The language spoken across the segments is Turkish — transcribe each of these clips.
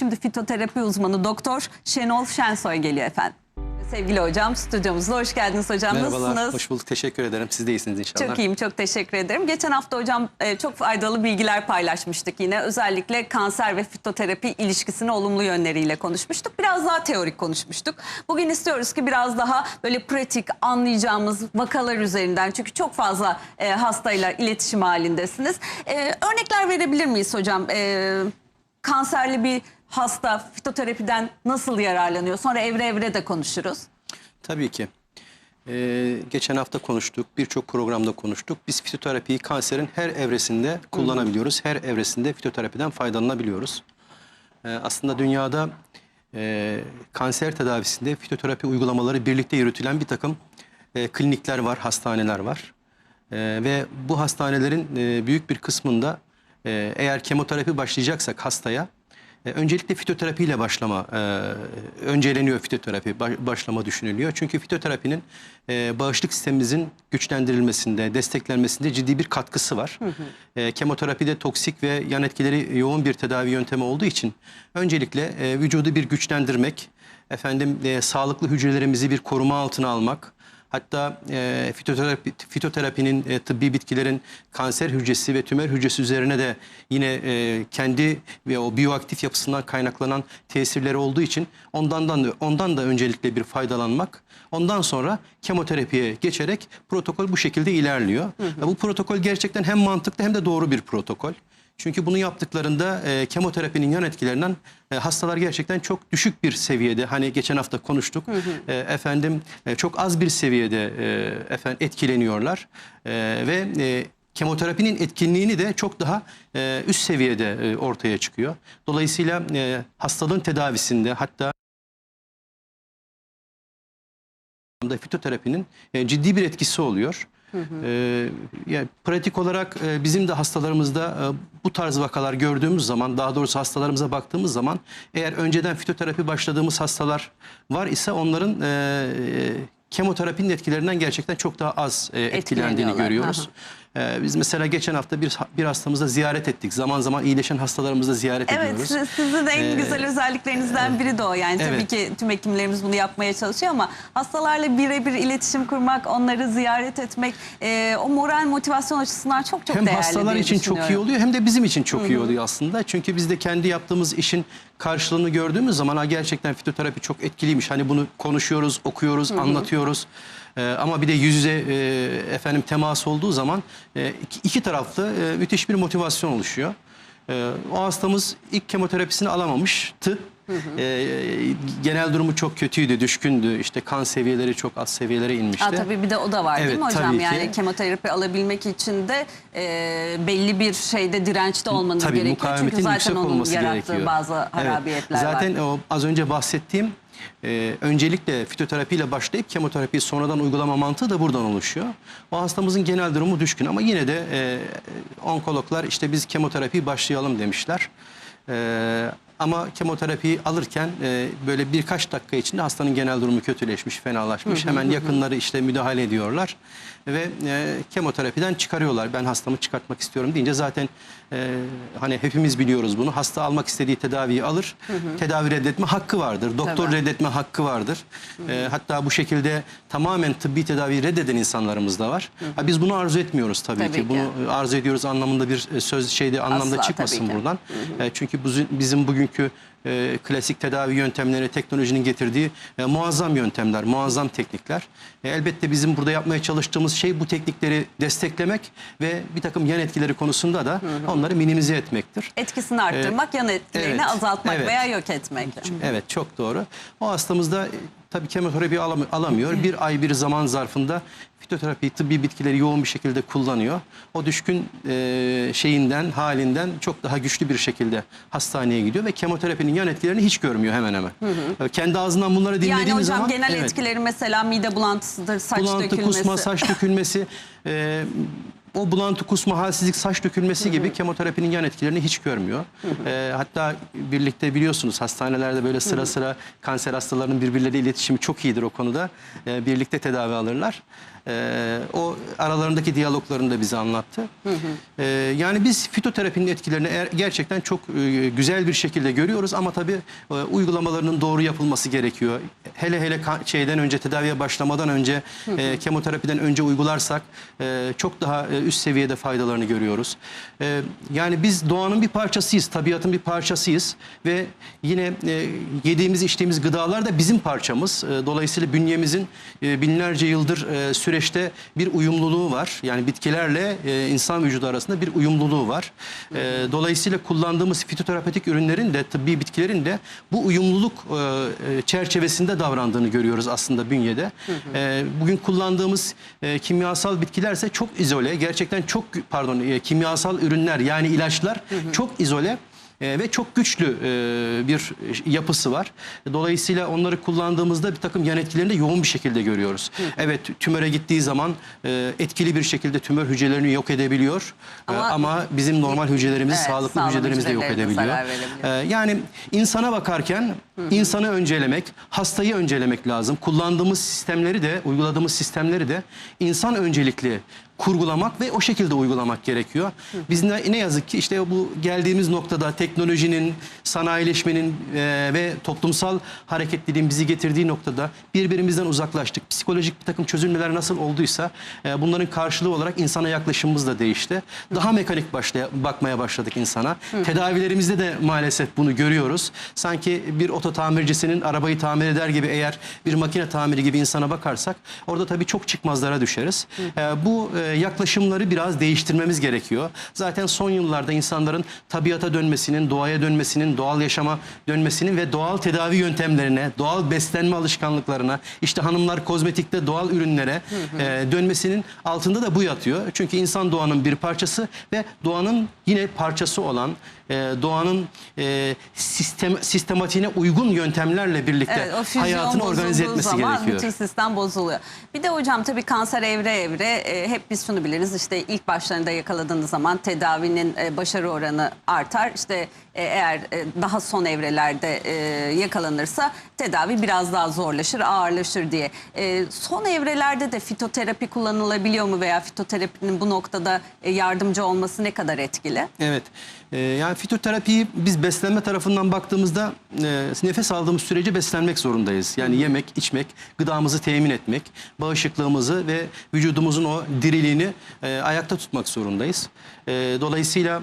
Şimdi fitoterapi uzmanı doktor Şenol Şensoy geliyor efendim. Sevgili hocam stüdyomuzda hoş geldiniz hocam. Merhabalar, Nasılsınız? hoş bulduk. Teşekkür ederim. Siz de iyisiniz inşallah. Çok iyiyim, çok teşekkür ederim. Geçen hafta hocam e, çok faydalı bilgiler paylaşmıştık yine. Özellikle kanser ve fitoterapi ilişkisini olumlu yönleriyle konuşmuştuk. Biraz daha teorik konuşmuştuk. Bugün istiyoruz ki biraz daha böyle pratik anlayacağımız vakalar üzerinden. Çünkü çok fazla e, hastayla iletişim halindesiniz. E, örnekler verebilir miyiz hocam? E, kanserli bir hasta fitoterapiden nasıl yararlanıyor? Sonra evre evre de konuşuruz. Tabii ki. Ee, geçen hafta konuştuk, birçok programda konuştuk. Biz fitoterapiyi kanserin her evresinde kullanabiliyoruz. Her evresinde fitoterapiden faydalanabiliyoruz. Ee, aslında dünyada e, kanser tedavisinde fitoterapi uygulamaları birlikte yürütülen bir takım e, klinikler var, hastaneler var. E, ve bu hastanelerin e, büyük bir kısmında e, eğer kemoterapi başlayacaksak hastaya e, öncelikle fitoterapiyle başlama e, önceleniyor fitoterapi ba- başlama düşünülüyor. Çünkü fitoterapinin e, bağışıklık sistemimizin güçlendirilmesinde, desteklenmesinde ciddi bir katkısı var. E, kemoterapide toksik ve yan etkileri yoğun bir tedavi yöntemi olduğu için öncelikle e, vücudu bir güçlendirmek, efendim e, sağlıklı hücrelerimizi bir koruma altına almak, Hatta e, fitoterapi, fitoterapinin e, tıbbi bitkilerin kanser hücresi ve tümör hücresi üzerine de yine e, kendi ve o biyoaktif yapısından kaynaklanan tesirleri olduğu için ondan da, ondan da öncelikle bir faydalanmak. Ondan sonra kemoterapiye geçerek protokol bu şekilde ilerliyor. Ve Bu protokol gerçekten hem mantıklı hem de doğru bir protokol. Çünkü bunu yaptıklarında e, kemoterapinin yan etkilerinden e, hastalar gerçekten çok düşük bir seviyede hani geçen hafta konuştuk E, efendim e, çok az bir seviyede e, efendim etkileniyorlar E, ve e, kemoterapinin etkinliğini de çok daha e, üst seviyede e, ortaya çıkıyor. Dolayısıyla e, hastalığın tedavisinde hatta fitoterapinin e, ciddi bir etkisi oluyor. E, yani pratik olarak e, bizim de hastalarımızda e, bu tarz vakalar gördüğümüz zaman daha doğrusu hastalarımıza baktığımız zaman eğer önceden fitoterapi başladığımız hastalar var ise onların e, e, kemoterapinin etkilerinden gerçekten çok daha az e, etkilendiğini görüyoruz. E, biz mesela geçen hafta bir, bir hastamızda ziyaret ettik. Zaman zaman iyileşen hastalarımızı ziyaret Evet, ediyoruz. siz- sizin en Ee, güzel özelliklerinizden biri de o. Yani tabii evet. ki tüm hekimlerimiz bunu yapmaya çalışıyor ama hastalarla birebir iletişim kurmak, onları ziyaret etmek, e, o moral motivasyon açısından çok çok hem değerli hastalar diye için çok iyi oluyor hem de bizim için çok iyi oluyor aslında. Çünkü biz de kendi yaptığımız işin karşılığını gördüğümüz zaman ha gerçekten fitoterapi çok etkiliymiş. Hani bunu konuşuyoruz, okuyoruz, anlatıyoruz. Ee, ama bir de yüz yüze e, efendim temas olduğu zaman e, iki, iki taraflı e, müthiş bir motivasyon oluşuyor. Ee, o hastamız ilk kemoterapisini alamamıştı. Ee, genel durumu çok kötüydü, düşkündü. İşte kan seviyeleri çok az seviyelere inmişti. Ha, tabii bir de o da var değil Evet, mi hocam? ki. Yani kemoterapi alabilmek için de e, belli bir şeyde dirençte olmanız Tabii gerekiyor. Çünkü zaten onun yarattığı gerekiyor. bazı Evet. harabiyetler Zaten var. o az önce bahsettiğim e, öncelikle fitoterapiyle başlayıp kemoterapiyi sonradan uygulama mantığı da buradan oluşuyor. O hastamızın genel durumu düşkün ama yine de e, onkologlar işte biz kemoterapiyi başlayalım demişler. E, ama kemoterapiyi alırken e, böyle birkaç dakika içinde hastanın genel durumu kötüleşmiş, fenalaşmış. Hemen yakınları işte müdahale ediyorlar ve e, kemoterapiden çıkarıyorlar. Ben hastamı çıkartmak istiyorum deyince zaten e, hani hepimiz biliyoruz bunu. Hasta almak istediği tedaviyi alır. Tedavi reddetme hakkı vardır. Doktor Tabii. reddetme hakkı vardır. E, hatta bu şekilde tamamen tıbbi tedaviyi reddeden insanlarımız da var. Ha, biz bunu arzu etmiyoruz tabii, Tabii ki. ki. Bunu arzu ediyoruz anlamında bir e, söz şeyde anlamda Asla, çıkmasın tabii ki. buradan. E, çünkü bizim bugünkü e, klasik tedavi yöntemleri, teknolojinin getirdiği e, muazzam yöntemler, muazzam teknikler. E, elbette bizim burada yapmaya çalıştığımız şey bu teknikleri desteklemek ve bir takım yan etkileri konusunda da onları minimize etmektir. Etkisini arttırmak, yan etkilerini evet, azaltmak evet. veya yok etmek. Evet çok doğru. O hastamızda e, tabii kemoterapi alam- alamıyor. Bir ay bir zaman zarfında fitoterapi tıbbi bitkileri yoğun bir şekilde kullanıyor. O düşkün e, şeyinden, halinden çok daha güçlü bir şekilde hastaneye gidiyor ve kemoterapinin yan etkilerini hiç görmüyor hemen hemen. E, Kendi ağzından bunları dinlediğim Yani hocam zaman genel evet, etkileri mesela mide bulantısıdır, saç bulantı, dökülmesi. kusma, saç dökülmesi, e, o bulantı, kusma, halsizlik, saç dökülmesi gibi kemoterapinin yan etkilerini hiç görmüyor. E, hatta birlikte biliyorsunuz hastanelerde böyle sıra sıra kanser hastalarının birbirleriyle iletişimi çok iyidir o konuda. E, birlikte tedavi alırlar. Ee, o aralarındaki diyaloglarını da bize anlattı. Ee, yani biz fitoterapinin etkilerini eğer- gerçekten çok e, güzel bir şekilde görüyoruz ama tabii e, uygulamalarının doğru yapılması gerekiyor. Hele hele şeyden önce tedaviye başlamadan önce e, kemoterapiden önce uygularsak e, çok daha e, üst seviyede faydalarını görüyoruz. E, yani biz doğanın bir parçasıyız, tabiatın bir parçasıyız ve yine e, yediğimiz içtiğimiz gıdalar da bizim parçamız. E, dolayısıyla bünyemizin e, binlerce yıldır e, süreçte bir uyumluluğu var. Yani bitkilerle e, insan vücudu arasında bir uyumluluğu var. E, dolayısıyla kullandığımız fitoterapetik ürünlerin de tıbbi bitkilerin de bu uyumluluk e, çerçevesinde davrandığını görüyoruz aslında bünyede. E, bugün kullandığımız e, kimyasal bitkilerse çok izole, gerçekten çok pardon e, kimyasal ürünler yani ilaçlar çok izole. E, ve çok güçlü e, bir yapısı var. Dolayısıyla onları kullandığımızda bir takım yan etkilerini de yoğun bir şekilde görüyoruz. Evet tümöre gittiği zaman e, etkili bir şekilde tümör hücrelerini yok edebiliyor. E, Ama- Ama, bizim normal hücrelerimizi, Evet, sağlıklı sağlam hücrelerimizi de yok edebiliyor. E, yani insana bakarken insanı öncelemek, hastayı öncelemek lazım. Kullandığımız sistemleri de, uyguladığımız sistemleri de insan öncelikli kurgulamak ve o şekilde uygulamak gerekiyor. Biz ne, ne yazık ki işte bu geldiğimiz noktada teknolojinin, sanayileşmenin e, ve toplumsal hareketliliğin bizi getirdiği noktada birbirimizden uzaklaştık. Psikolojik bir takım çözülmeler nasıl olduysa e, bunların karşılığı olarak insana yaklaşımımız da değişti. Daha mekanik başlaya, bakmaya başladık insana. Tedavilerimizde de maalesef bunu görüyoruz. Sanki bir oto tamircisinin arabayı tamir eder gibi eğer bir makine tamiri gibi insana bakarsak orada tabii çok çıkmazlara düşeriz. E, bu e, yaklaşımları biraz değiştirmemiz gerekiyor. Zaten son yıllarda insanların tabiata dönmesinin, doğaya dönmesinin, doğal yaşama dönmesinin ve doğal tedavi yöntemlerine, doğal beslenme alışkanlıklarına, işte hanımlar kozmetikte doğal ürünlere e, dönmesinin altında da bu yatıyor. Çünkü insan doğanın bir parçası ve doğanın yine parçası olan e, doğanın e, sistem sistematiğine uygun yöntemlerle birlikte Evet, hayatını organize etmesi zaman gerekiyor. bütün sistem bozuluyor. Bir de hocam tabii kanser evre evre e, hep biz şunu biliriz işte ilk başlarında yakaladığınız zaman tedavinin e, başarı oranı artar. İşte e, eğer e, daha son evrelerde e, yakalanırsa tedavi biraz daha zorlaşır, ağırlaşır diye. E, son evrelerde de fitoterapi kullanılabiliyor mu veya fitoterapinin bu noktada e, yardımcı olması ne kadar etkili? Evet. Ee, yani fitoterapiyi biz beslenme tarafından baktığımızda e, nefes aldığımız sürece beslenmek zorundayız. Yani yemek, içmek, gıdamızı temin etmek, bağışıklığımızı ve vücudumuzun o diriliğini e, ayakta tutmak zorundayız. E, dolayısıyla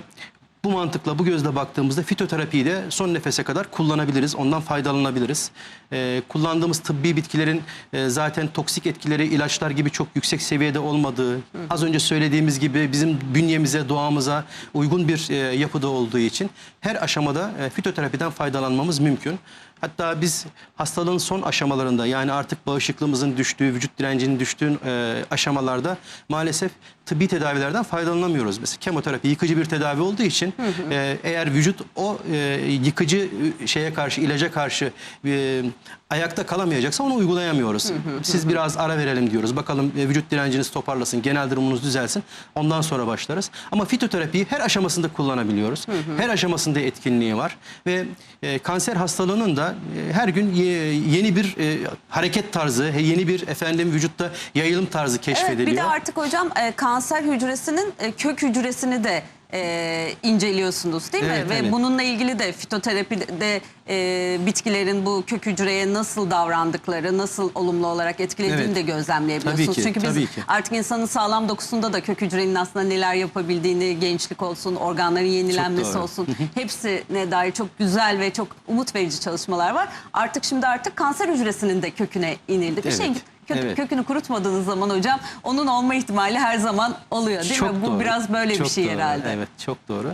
bu mantıkla bu gözle baktığımızda fitoterapiyi de son nefese kadar kullanabiliriz. Ondan faydalanabiliriz. Ee, kullandığımız tıbbi bitkilerin e, zaten toksik etkileri ilaçlar gibi çok yüksek seviyede olmadığı, az önce söylediğimiz gibi bizim bünyemize, doğamıza uygun bir e, yapıda olduğu için her aşamada e, fitoterapiden faydalanmamız mümkün. Hatta biz hastalığın son aşamalarında yani artık bağışıklığımızın düştüğü, vücut direncinin düştüğü e, aşamalarda maalesef tıbbi tedavilerden faydalanamıyoruz. Mesela kemoterapi yıkıcı bir tedavi olduğu için e, eğer vücut o e, yıkıcı e, şeye karşı, ilaca karşı e, ayakta kalamayacaksa onu uygulayamıyoruz. Siz biraz ara verelim diyoruz. Bakalım e, vücut direnciniz toparlasın, genel durumunuz düzelsin. Ondan sonra başlarız. Ama fitoterapiyi her aşamasında kullanabiliyoruz. Her aşamasında etkinliği var ve e, kanser hastalığının da e, her gün ye- yeni bir e, hareket tarzı, he- yeni bir efendim vücutta yayılım tarzı Evet, keşfediliyor. bir de artık hocam e, kanser hücresinin e, kök hücresini de e, inceliyorsunuz değil mi? Evet, Ve evet. bununla ilgili de fitoterapide e, bitkilerin bu kök hücreye nasıl davrandıkları, nasıl olumlu olarak etkilediğini Evet. de gözlemleyebiliyorsunuz. Tabii ki, Çünkü biz tabii ki. artık insanın sağlam dokusunda da kök hücrenin aslında neler yapabildiğini, gençlik olsun, organların yenilenmesi doğru. olsun hepsine dair çok güzel ve çok umut verici çalışmalar var. Artık şimdi artık kanser hücresinin de köküne inildi. Bir Evet, şey Kök, evet. kökünü kurutmadığınız zaman hocam onun olma ihtimali her zaman oluyor değil mi? Bu doğru. biraz böyle bir Çok şey doğru. herhalde. Evet çok doğru.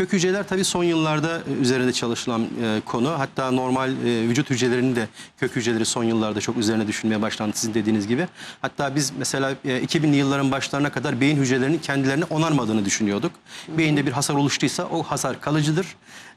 Kök hücreler tabii son yıllarda e, üzerinde çalışılan e, konu. Hatta normal e, vücut hücrelerinin de kök hücreleri son yıllarda çok üzerine düşünmeye başlandı sizin dediğiniz gibi. Hatta biz mesela e, 2000'li yılların başlarına kadar beyin hücrelerinin kendilerini onarmadığını düşünüyorduk. Beyinde bir hasar oluştuysa o hasar kalıcıdır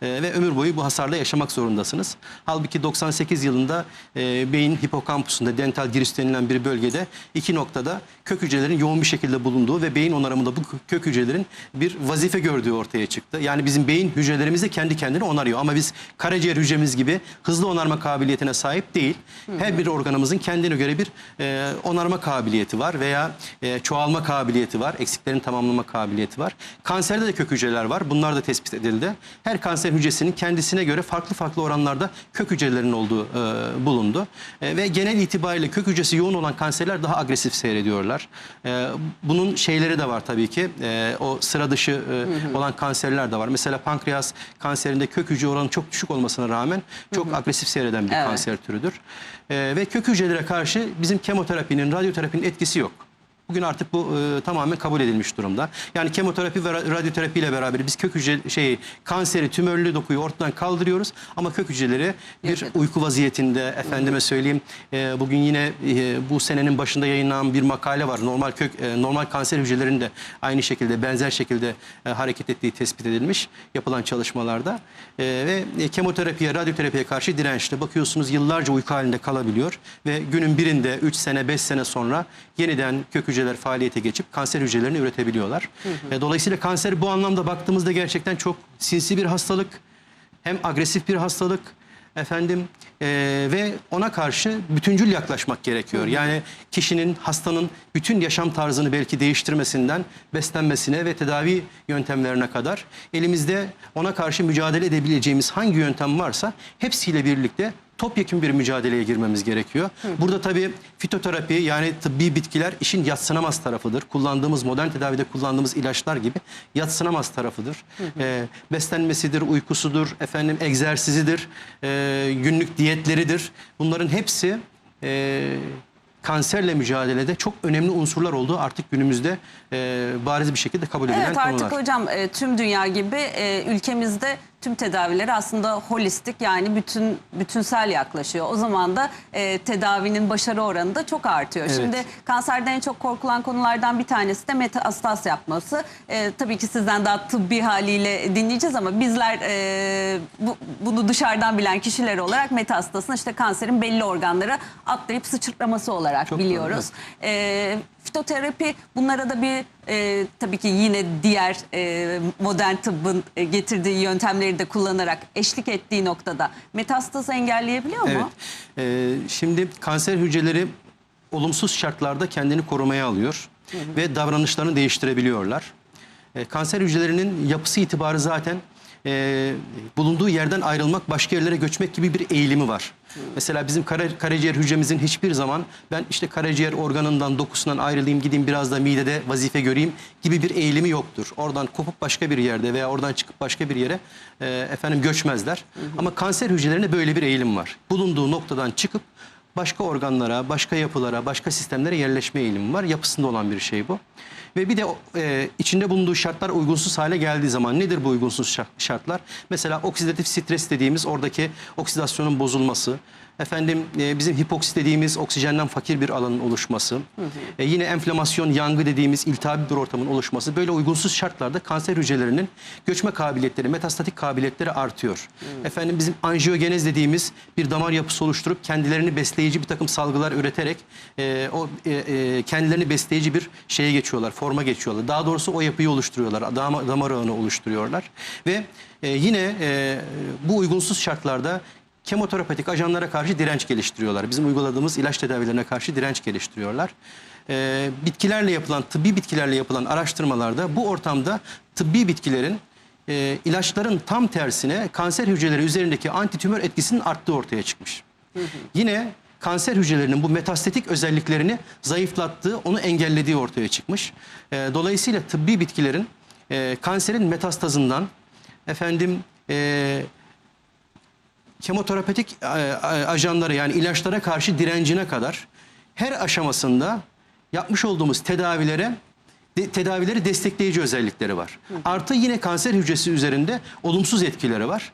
e, ve ömür boyu bu hasarla yaşamak zorundasınız. Halbuki 98 yılında e, beyin hipokampusunda dental giriş denilen bir bölgede iki noktada kök hücrelerin yoğun bir şekilde bulunduğu ve beyin onarımında bu kök hücrelerin bir vazife gördüğü ortaya çıktı. Yani Yani bizim beyin hücrelerimiz de kendi kendine onarıyor. Ama biz karaciğer hücremiz gibi hızlı onarma kabiliyetine sahip değil. Her bir organımızın kendine göre bir e, onarma kabiliyeti var veya e, çoğalma kabiliyeti var. Eksiklerini tamamlama kabiliyeti var. Kanserde de kök hücreler var. Bunlar da tespit edildi. Her kanser hücresinin kendisine göre farklı farklı oranlarda kök hücrelerinin olduğu e, bulundu. E, ve genel itibariyle kök hücresi yoğun olan kanserler daha agresif seyrediyorlar. E, bunun şeyleri de var tabii ki. E, o sıra dışı e, olan kanserler de var. Mesela pankreas kanserinde kök hücre oranı çok düşük olmasına rağmen çok agresif seyreden bir Evet. kanser türüdür. E, ve kök hücrelere karşı bizim kemoterapinin, radyoterapinin etkisi yok. Bugün artık bu e, tamamen kabul edilmiş durumda. Yani kemoterapi ve ra- radyoterapi ile beraber biz kök hücre şeyi kanseri, tümörlü dokuyu ortadan kaldırıyoruz ama kök hücreleri bir Yaşadık. uyku vaziyetinde efendime söyleyeyim e, bugün yine e, bu senenin başında yayınlanan bir makale var. Normal kök e, normal kanser hücrelerinin de aynı şekilde benzer şekilde e, hareket ettiği tespit edilmiş yapılan çalışmalarda. E, ve e, kemoterapiye, radyoterapiye karşı dirençli. Bakıyorsunuz yıllarca uyku halinde kalabiliyor ve günün birinde 3 sene 5 sene sonra yeniden kök hücreler faaliyete geçip kanser hücrelerini üretebiliyorlar. E, dolayısıyla kanser bu anlamda baktığımızda gerçekten çok sinsi bir hastalık hem agresif bir hastalık efendim eee, ve ona karşı bütüncül yaklaşmak gerekiyor. Yani kişinin hastanın bütün yaşam tarzını belki değiştirmesinden beslenmesine ve tedavi yöntemlerine kadar elimizde ona karşı mücadele edebileceğimiz hangi yöntem varsa hepsiyle birlikte topyekun bir mücadeleye girmemiz gerekiyor. Burada tabii fitoterapi yani tıbbi bitkiler işin yatsınamaz tarafıdır. Kullandığımız modern tedavide kullandığımız ilaçlar gibi yatsınamaz tarafıdır. Ee, beslenmesidir, uykusudur, efendim egzersizidir, ee, günlük diyetleridir. Bunların hepsi ee, kanserle mücadelede çok önemli unsurlar olduğu artık günümüzde ee, bariz bir şekilde kabul edilen Evet artık konular. hocam e, tüm dünya gibi e, ülkemizde tüm tedavileri aslında holistik yani bütün bütünsel yaklaşıyor. O zaman da e, tedavinin başarı oranı da çok artıyor. Evet. Şimdi kanserde en çok korkulan konulardan bir tanesi de metastas yapması. E, tabii ki sizden daha tıbbi haliyle dinleyeceğiz ama bizler e, bu, bunu dışarıdan bilen kişiler olarak metastasın işte kanserin belli organlara atlayıp sıçraması olarak Çok doğru, biliyoruz. E, fitoterapi bunlara da bir e, tabii ki yine diğer e, modern tıbbın e, getirdiği yöntemleri de kullanarak eşlik ettiği noktada metastazı engelleyebiliyor Evet. mu? Ee, şimdi kanser hücreleri olumsuz şartlarda kendini korumaya alıyor ve davranışlarını değiştirebiliyorlar. Ee, kanser hücrelerinin yapısı itibarı zaten e, bulunduğu yerden ayrılmak, başka yerlere göçmek gibi bir eğilimi var. Mesela bizim kara- karaciğer hücremizin hiçbir zaman ben işte karaciğer organından, dokusundan ayrılayım, gideyim biraz da midede vazife göreyim gibi bir eğilimi yoktur. Oradan kopup başka bir yerde veya oradan çıkıp başka bir yere e, efendim göçmezler. Ama kanser hücrelerinde böyle bir eğilim var. Bulunduğu noktadan çıkıp başka organlara, başka yapılara, başka sistemlere yerleşme eğilimi var. Yapısında olan bir şey bu. Ve bir de e, içinde bulunduğu şartlar uygunsuz hale geldiği zaman nedir bu uygunsuz şart- şartlar? Mesela oksidatif stres dediğimiz oradaki oksidasyonun bozulması, efendim e, bizim hipoksit dediğimiz oksijenden fakir bir alanın oluşması, e, yine enflamasyon, yangı dediğimiz iltihabi bir ortamın oluşması böyle uygunsuz şartlarda kanser hücrelerinin göçme kabiliyetleri, metastatik kabiliyetleri artıyor. Efendim bizim anjiyogenez dediğimiz bir damar yapısı oluşturup kendilerini besleyici bir takım salgılar üreterek e, o e, e, kendilerini besleyici bir şeye geçiyorlar, forma geçiyorlar. Daha doğrusu o yapıyı oluşturuyorlar, damar, damar ağını oluşturuyorlar ve e, yine e, bu uygunsuz şartlarda kemoterapetik ajanlara karşı direnç geliştiriyorlar. Bizim uyguladığımız ilaç tedavilerine karşı direnç geliştiriyorlar. Ee, bitkilerle yapılan, tıbbi bitkilerle yapılan araştırmalarda bu ortamda tıbbi bitkilerin e, ilaçların tam tersine kanser hücreleri üzerindeki antitümör etkisinin arttığı ortaya çıkmış. Yine kanser hücrelerinin bu metastatik özelliklerini zayıflattığı, onu engellediği ortaya çıkmış. Ee, dolayısıyla tıbbi bitkilerin e, kanserin metastazından efendim e, kemoterapetik e, e, ajanlara yani ilaçlara karşı direncine kadar her aşamasında yapmış olduğumuz tedavilere de- tedavileri destekleyici özellikleri var. Artı yine kanser hücresi üzerinde olumsuz etkileri var.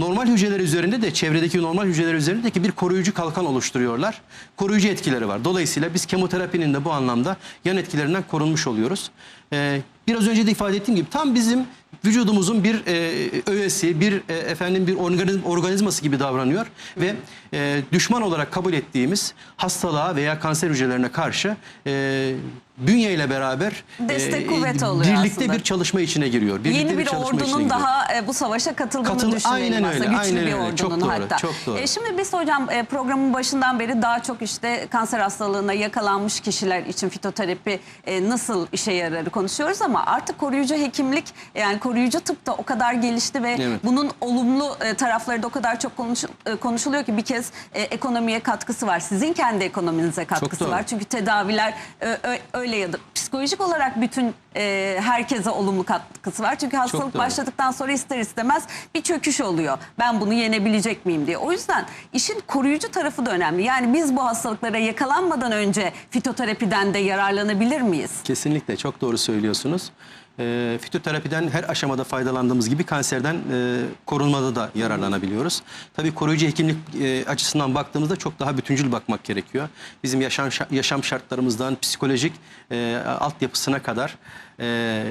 Normal hücreler üzerinde de çevredeki normal hücreler üzerindeki bir koruyucu kalkan oluşturuyorlar. Koruyucu etkileri var. Dolayısıyla biz kemoterapinin de bu anlamda yan etkilerinden korunmuş oluyoruz. Ee, biraz önce de ifade ettiğim gibi tam bizim vücudumuzun bir e, öğesi, bir e, efendim bir organizm, organizması gibi davranıyor ve e, düşman olarak kabul ettiğimiz hastalığa veya kanser hücrelerine karşı e, bünyeyle beraber Destek kuvveti oluyor birlikte aslında. bir çalışma içine giriyor. Birlikte Yeni bir çalışma içine ordunun giriyor. daha e, bu savaşa katıldığını Katıl- düşünelim aynen aslında. öyle, Güçlü aynen bir öyle. ordunun Çok doğru, hatta. çok doğru. E, şimdi biz hocam e, programın başından beri daha çok işte kanser hastalığına yakalanmış kişiler için fitoterapi e, nasıl işe yararı konuşuyoruz ama artık koruyucu hekimlik yani koruyucu tıp da o kadar gelişti ve Evet. bunun olumlu e, tarafları da o kadar çok konuş- e, konuşuluyor ki bir kez e, ekonomiye katkısı var. Sizin kendi ekonominize katkısı doğru. var. Çünkü tedaviler e, ö- öyle ya da psikolojik olarak bütün e, herkese olumlu katkısı var. Çünkü hastalık doğru. başladıktan sonra ister istemez bir çöküş oluyor. Ben bunu yenebilecek miyim diye. O yüzden işin koruyucu tarafı da önemli. Yani biz bu hastalıklara yakalanmadan önce fitoterapiden de yararlanabilir miyiz? Kesinlikle çok doğru söylüyorsunuz. E, fitoterapiden her aşamada faydalandığımız gibi kanserden e, korunmada da yararlanabiliyoruz. Tabii koruyucu hekimlik e, açısından baktığımızda çok daha bütüncül bakmak gerekiyor. Bizim yaşam şa- yaşam şartlarımızdan psikolojik e, altyapısına kadar e,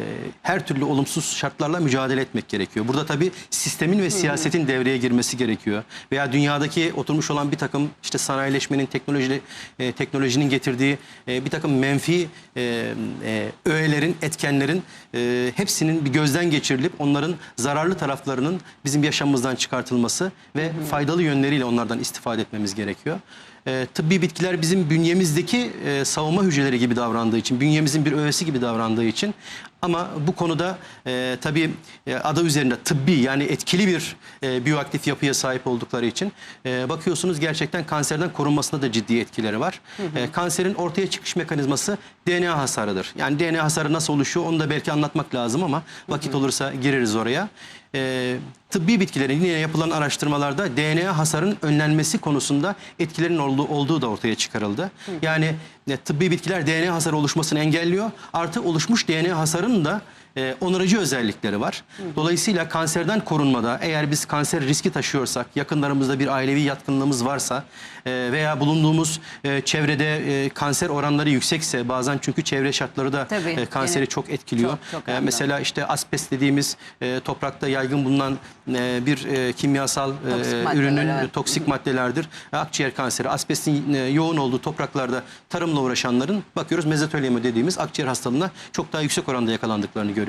her türlü olumsuz şartlarla mücadele etmek gerekiyor. Burada tabii sistemin ve siyasetin devreye girmesi gerekiyor. Veya dünyadaki oturmuş olan bir takım işte sanayileşmenin, teknoloji, e, teknolojinin getirdiği e, bir takım menfi e, e, öğelerin, etkenlerin e, hepsinin bir gözden geçirilip onların zararlı taraflarının bizim yaşamımızdan çıkartılması ve faydalı yönleriyle onlardan istifade etmemiz gerekiyor. E, tıbbi bitkiler bizim bünyemizdeki e, savunma hücreleri gibi davrandığı için, bünyemizin bir öğesi gibi davrandığı için ama bu konuda e, tabii e, adı üzerinde tıbbi yani etkili bir e, biyoaktif yapıya sahip oldukları için e, bakıyorsunuz gerçekten kanserden korunmasında da ciddi etkileri var. E, kanserin ortaya çıkış mekanizması DNA hasarıdır. Yani DNA hasarı nasıl oluşuyor onu da belki anlatmak lazım ama vakit olursa gireriz oraya. E, tıbbi bitkilerin yine yapılan araştırmalarda DNA hasarın önlenmesi konusunda etkilerin olduğu, olduğu da ortaya çıkarıldı. Yani e, tıbbi bitkiler DNA hasarı oluşmasını engelliyor. Artı oluşmuş DNA hasarının da e, onarıcı özellikleri var. Dolayısıyla kanserden korunmada eğer biz kanser riski taşıyorsak, yakınlarımızda bir ailevi yatkınlığımız varsa e, veya bulunduğumuz e, çevrede e, kanser oranları yüksekse bazen çünkü çevre şartları da Tabii, e, kanseri yine çok etkiliyor. çok, çok E, mesela işte asbest dediğimiz e, toprakta yaygın bulunan e, bir e, kimyasal e, Toksik ürünün evet. toksik maddelerdir. Akciğer kanseri, asbestin e, yoğun olduğu topraklarda tarımla uğraşanların bakıyoruz mezotelioma dediğimiz akciğer hastalığına çok daha yüksek oranda yakalandıklarını görüyoruz.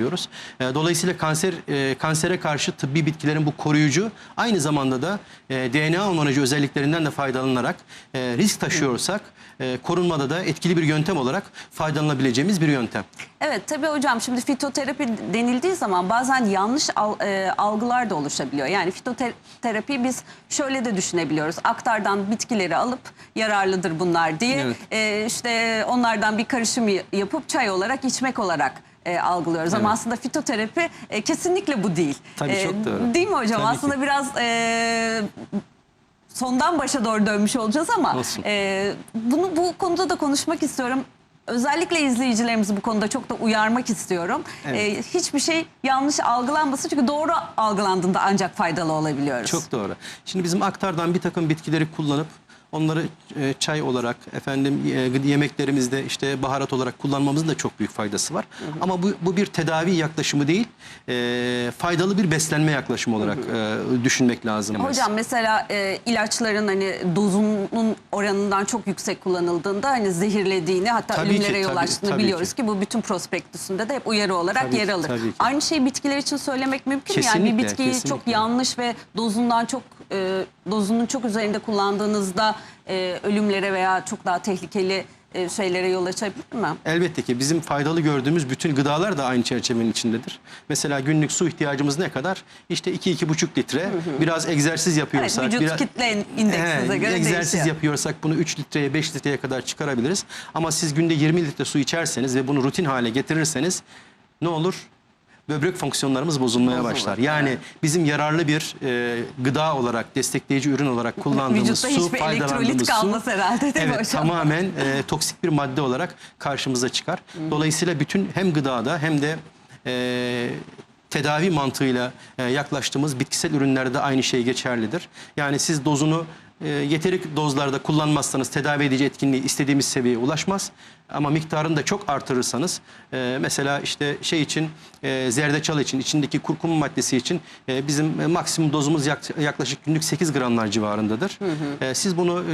E, Dolayısıyla kanser e, kansere karşı tıbbi bitkilerin bu koruyucu aynı zamanda da e, DNA onarıcı özelliklerinden de faydalanarak e, risk taşıyorsak e, korunmada da etkili bir yöntem olarak faydalanabileceğimiz bir yöntem. Evet tabii hocam şimdi fitoterapi denildiği zaman bazen yanlış al- e, algılar da oluşabiliyor. Yani fitoterapi biz şöyle de düşünebiliyoruz. Aktardan bitkileri alıp yararlıdır bunlar diye Evet. e, işte onlardan bir karışım yapıp çay olarak içmek olarak e, algılıyoruz. Ama Evet. aslında fitoterapi e, kesinlikle bu değil. Tabii, çok doğru. Değil mi hocam? Tabii ki. aslında biraz e, sondan başa doğru dönmüş olacağız ama Olsun. e, bunu bu konuda da konuşmak istiyorum. Özellikle izleyicilerimizi bu konuda çok da uyarmak istiyorum. Evet. E, hiçbir şey yanlış algılanmasın çünkü doğru algılandığında ancak faydalı olabiliyoruz. Çok doğru. Şimdi bizim aktardan bir takım bitkileri kullanıp onları e, çay olarak efendim e, yemeklerimizde işte baharat olarak kullanmamızın da çok büyük faydası var. Ama bu, bu bir tedavi yaklaşımı değil, e, faydalı bir beslenme yaklaşımı olarak e, düşünmek lazım. Hocam mesela e, ilaçların hani dozunun oranından çok yüksek kullanıldığında hani zehirlediğini hatta Tabii ki, ölümlere yol tabii- açtığını tabii biliyoruz ki. ki. bu bütün prospektüsünde de hep uyarı olarak Tabii yer ki, alır. tabii ki. Aynı şeyi bitkiler için söylemek mümkün mü? Yani bir Kesinlikle, bitkiyi çok kesinlikle. yanlış ve dozundan çok e, dozunun çok üzerinde kullandığınızda e, ölümlere veya çok daha tehlikeli e, şeylere yol açabilir mi? Elbette ki bizim faydalı gördüğümüz bütün gıdalar da aynı çerçevenin içindedir. Mesela günlük su ihtiyacımız ne kadar? İşte 2-2,5 litre. Biraz egzersiz yapıyorsak. Evet, vücut biraz- kitle indeksinize He, göre egzersiz değişiyor. yapıyorsak bunu 3 litreye 5 litreye kadar çıkarabiliriz. Ama siz günde 20 litre su içerseniz ve bunu rutin hale getirirseniz ne olur? Böbrek fonksiyonlarımız bozulmaya başlar. Yani bizim yararlı bir e, gıda olarak, destekleyici ürün olarak kullandığımız Vücutta su, hiçbir elektrolit faydalandığımız su kalmaz herhalde değil mi evet, hocam? tamamen e, toksik bir madde olarak karşımıza çıkar. Dolayısıyla bütün hem gıdada hem de e, tedavi mantığıyla e, yaklaştığımız bitkisel ürünlerde aynı şey geçerlidir. Yani siz dozunu e, yeteri dozlarda kullanmazsanız tedavi edici etkinliği istediğimiz seviyeye ulaşmaz. Ama miktarını da çok artırırsanız e, mesela işte şey için e, zerdeçal için içindeki kurkuma maddesi için e, bizim e, maksimum dozumuz yak- yaklaşık günlük 8 gramlar civarındadır. E, siz bunu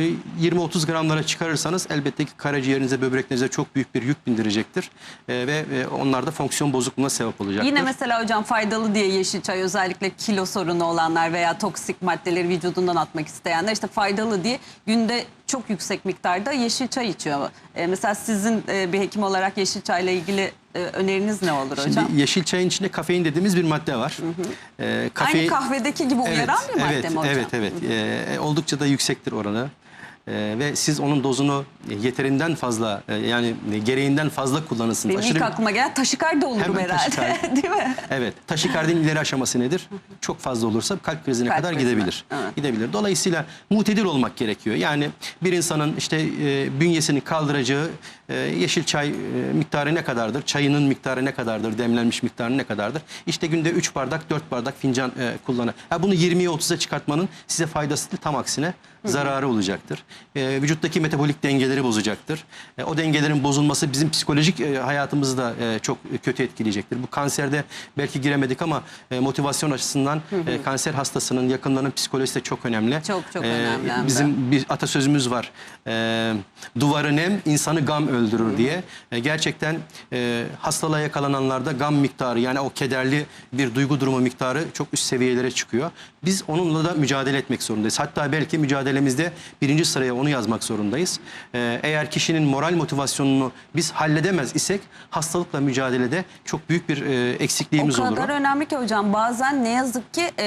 e, 20-30 gramlara çıkarırsanız elbette ki karaciğerinize böbreklerinize çok büyük bir yük bindirecektir. E, ve e, onlar da fonksiyon bozukluğuna sebep olacaktır. Yine mesela hocam faydalı diye yeşil çay özellikle kilo sorunu olanlar veya toksik maddeleri vücudundan atmak isteyenler işte faydalı diye günde çok yüksek miktarda yeşil çay içiyor. E, mesela sizin e, bir hekim olarak yeşil çayla ilgili e, öneriniz ne olur hocam? Şimdi yeşil çayın içinde kafein dediğimiz bir madde var. E, Aynı kahvedeki gibi uyaran bir madde evet, mi hocam? Evet, evet. E, oldukça da yüksektir oranı. E, ve siz onun dozunu yeterinden fazla e, yani gereğinden fazla kullanırsınız. Benim ilk Aşırı- aklıma gelen taşikardi olurum herhalde. taşikardi. Değil mi? Evet. Taşikardinin ileri aşaması nedir? Çok fazla olursa kalp krizine Kalp kadar krizine, gidebilir. evet. Gidebilir. Dolayısıyla mutedil olmak gerekiyor. Yani bir insanın işte e, bünyesini kaldıracağı e, yeşil çay e, miktarı ne kadardır? Çayının miktarı ne kadardır? Demlenmiş miktarı ne kadardır? İşte günde 3 bardak, 4 bardak fincan e, kullanır. Ha, bunu 20'ye 30'a çıkartmanın size faydası değil, tam aksine zararı olacaktır. E, vücuttaki metabolik dengeleri bozacaktır. E, o dengelerin bozulması bizim psikolojik e, hayatımızı da e, çok kötü etkileyecektir. Bu kanserde belki giremedik ama e, motivasyon açısından e, kanser hastasının yakınlarının psikolojisi de çok önemli. Çok, çok E, önemli. Bizim bir atasözümüz var. E, duvarı nem insanı gam öldürür diye. E, gerçekten e, hastalığa yakalananlarda gam miktarı yani o kederli bir duygu durumu miktarı çok üst seviyelere çıkıyor. Biz onunla da mücadele etmek zorundayız. Hatta belki mücadelemizde birinci sıraya onu yazmak zorundayız. E, eğer kişinin moral motivasyonunu biz halledemez isek hastalıkla mücadelede çok büyük bir e, O eksikliğimiz olur. kadar önemli ki hocam bazen ne yazık ki e,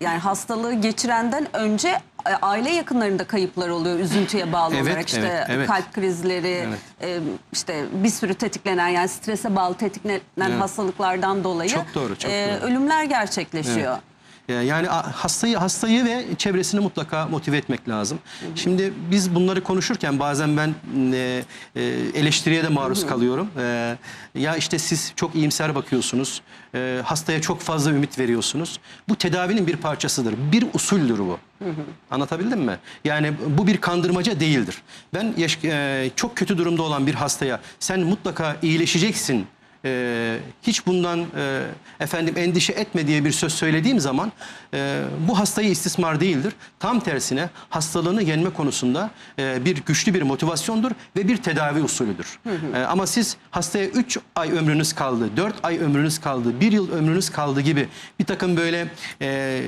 yani hastalığı geçirenden önce e, aile yakınlarında kayıplar oluyor üzüntüye bağlı Evet, olarak işte evet, evet. kalp krizleri e, işte bir sürü tetiklenen yani strese bağlı tetiklenen Evet. hastalıklardan dolayı Çok doğru, çok e, doğru. ölümler gerçekleşiyor. Evet. E, Yani hastayı hastayı ve çevresini mutlaka motive etmek lazım. Şimdi biz bunları konuşurken bazen ben e, e, eleştiriye de maruz kalıyorum. E, ya işte siz çok iyimser bakıyorsunuz. E, hastaya çok fazla ümit veriyorsunuz. Bu tedavinin bir parçasıdır. Bir usuldür bu. Anlatabildim mi? Yani bu bir kandırmaca değildir. Ben e, çok kötü durumda olan bir hastaya sen mutlaka iyileşeceksin e, hiç bundan e, efendim endişe etme diye bir söz söylediğim zaman e, bu hastayı istismar değildir. Tam tersine hastalığını yenme konusunda e, bir güçlü bir motivasyondur ve bir tedavi usulüdür. E, ama siz hastaya 3 ay ömrünüz kaldı, 4 ay ömrünüz kaldı, 1 yıl ömrünüz kaldı gibi bir takım böyle e,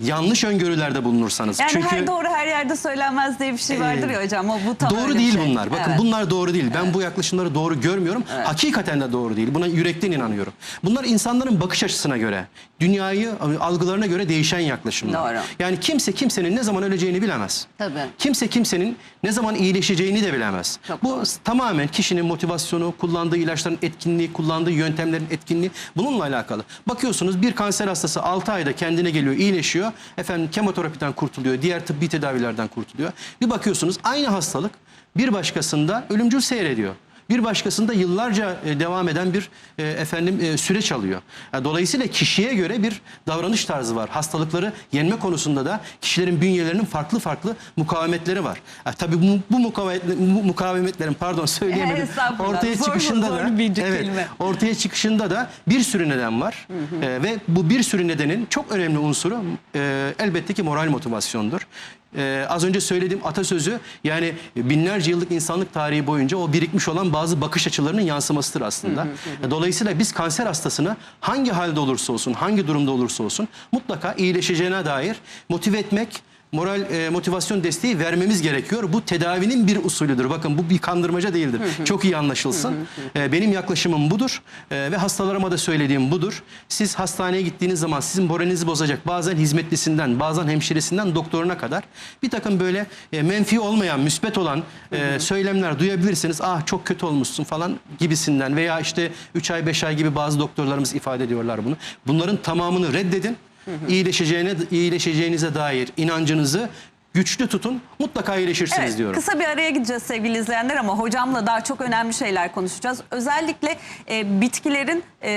yanlış öngörülerde bulunursanız. Yani Çünkü her doğru her yerde söylenmez diye bir şey vardır ya hocam. O bu tam Doğru öyle değil şey. bunlar. Bakın Evet. bunlar doğru değil. Ben bu yaklaşımları doğru görmüyorum. Hakikaten de doğru değil. Buna yürekten inanıyorum. Bunlar insanların bakış açısına göre, dünyayı algılarına göre değişen yaklaşımlar. Doğru. Yani kimse kimsenin ne zaman öleceğini bilemez. Tabii. Kimse kimsenin ne zaman iyileşeceğini de bilemez. Çok bu doğru. tamamen kişinin motivasyonu, kullandığı ilaçların etkinliği, kullandığı yöntemlerin etkinliği bununla alakalı. Bakıyorsunuz bir kanser hastası 6 ayda kendine geliyor, iyileşiyor. Efendim kemoterapiden kurtuluyor, diğer tıbbi tedavilerden kurtuluyor. Bir bakıyorsunuz aynı hastalık bir başkasında ölümcül seyrediyor. Bir başkasında yıllarca e, devam eden bir e, efendim e, süreç alıyor. Dolayısıyla kişiye göre bir davranış tarzı var. Hastalıkları yenme konusunda da kişilerin bünyelerinin farklı farklı mukavemetleri var. Tabii bu, bu, mukavemet, bu mukavemetlerin pardon söyleyemedim. Ortaya Zor- çıkışında zor da evet, kelime. ortaya çıkışında da bir sürü neden var. E, ve bu bir sürü nedenin çok önemli unsuru elbette ki moral motivasyondur. Ee, az önce söylediğim atasözü yani binlerce yıllık insanlık tarihi boyunca o birikmiş olan bazı bakış açılarının yansımasıdır aslında. Dolayısıyla biz kanser hastasını hangi halde olursa olsun, hangi durumda olursa olsun mutlaka iyileşeceğine dair motive etmek, moral e, motivasyon desteği vermemiz gerekiyor. Bu tedavinin bir usulüdür. Bakın bu bir kandırmaca değildir. Çok iyi anlaşılsın. E, benim yaklaşımım budur E, ve hastalarıma da söylediğim budur. Siz hastaneye gittiğiniz zaman sizin moralinizi bozacak bazen hizmetlisinden, bazen hemşiresinden doktoruna kadar bir takım böyle e, menfi olmayan, müspet olan e, söylemler duyabilirsiniz. Ah çok kötü olmuşsun falan gibisinden veya işte 3 ay 5 ay gibi bazı doktorlarımız ifade ediyorlar bunu. Bunların tamamını reddedin iyileşeceğine iyileşeceğinize dair inancınızı güçlü tutun mutlaka iyileşirsiniz Evet, diyorum. kısa bir araya gideceğiz sevgili izleyenler ama hocamla daha çok önemli şeyler konuşacağız. Özellikle e, bitkilerin e,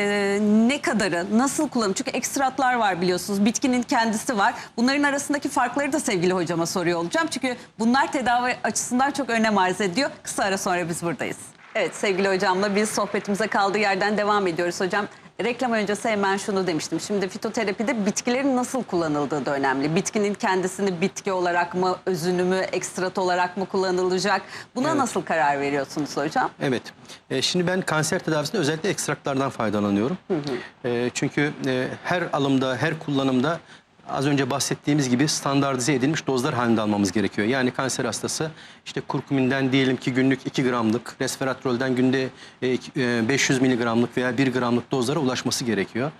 ne kadarı, nasıl kullanım? Çünkü ekstratlar var biliyorsunuz, bitkinin kendisi var. Bunların arasındaki farkları da sevgili hocama soruyor olacağım. Çünkü bunlar tedavi açısından çok önem arz ediyor. Kısa ara sonra biz buradayız. Evet sevgili hocamla biz sohbetimize kaldığı yerden devam ediyoruz hocam. Reklam öncesi hemen şunu demiştim. Şimdi fitoterapide bitkilerin nasıl kullanıldığı da önemli. Bitkinin kendisini bitki olarak mı, özünü mü, ekstrat olarak mı kullanılacak? Buna Evet. nasıl karar veriyorsunuz hocam? Evet. E, şimdi ben kanser tedavisinde özellikle ekstraklardan faydalanıyorum. E, çünkü e, her alımda, her kullanımda az önce bahsettiğimiz gibi standartize edilmiş dozlar halinde almamız gerekiyor. Yani kanser hastası işte kurkuminden diyelim ki günlük 2 gramlık, resveratrolden günde e, iki- e, 500 miligramlık veya 1 gramlık dozlara ulaşması gerekiyor.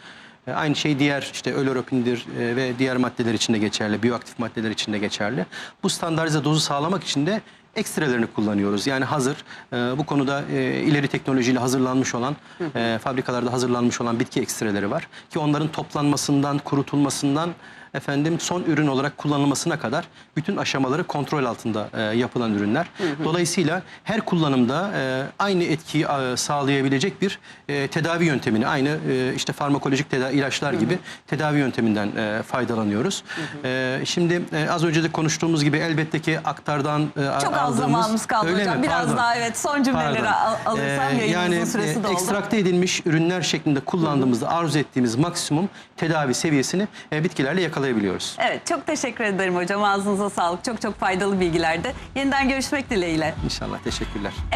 E, Aynı şey diğer işte ölöropindir e, ve diğer maddeler için de geçerli, biyoaktif maddeler için de geçerli. Bu standartize dozu sağlamak için de ekstrelerini kullanıyoruz. Yani hazır e, bu konuda e, ileri teknolojiyle hazırlanmış olan e, fabrikalarda hazırlanmış olan bitki ekstreleri var ki onların toplanmasından, kurutulmasından efendim son ürün olarak kullanılmasına kadar bütün aşamaları kontrol altında e, yapılan ürünler. Dolayısıyla her kullanımda e, aynı etkiyi e, sağlayabilecek bir e, tedavi yöntemini, aynı e, işte farmakolojik tedavi ilaçlar gibi tedavi yönteminden e, faydalanıyoruz. E, şimdi e, az önce de konuştuğumuz gibi elbette ki aktardan e, Çok az zamanımız kaldı Öyle hocam. mi? Biraz Pardon. daha evet son cümleleri Pardon. al- alırsam Ee, yani süresi e, doldu. ekstrakte edilmiş ürünler şeklinde kullandığımızda arzu ettiğimiz maksimum tedavi seviyesini e, bitkilerle yakalayabiliyoruz. Evet çok teşekkür ederim hocam. Ağzınıza sağlık. Çok çok faydalı bilgilerdi. Yeniden görüşmek dileğiyle. İnşallah teşekkürler.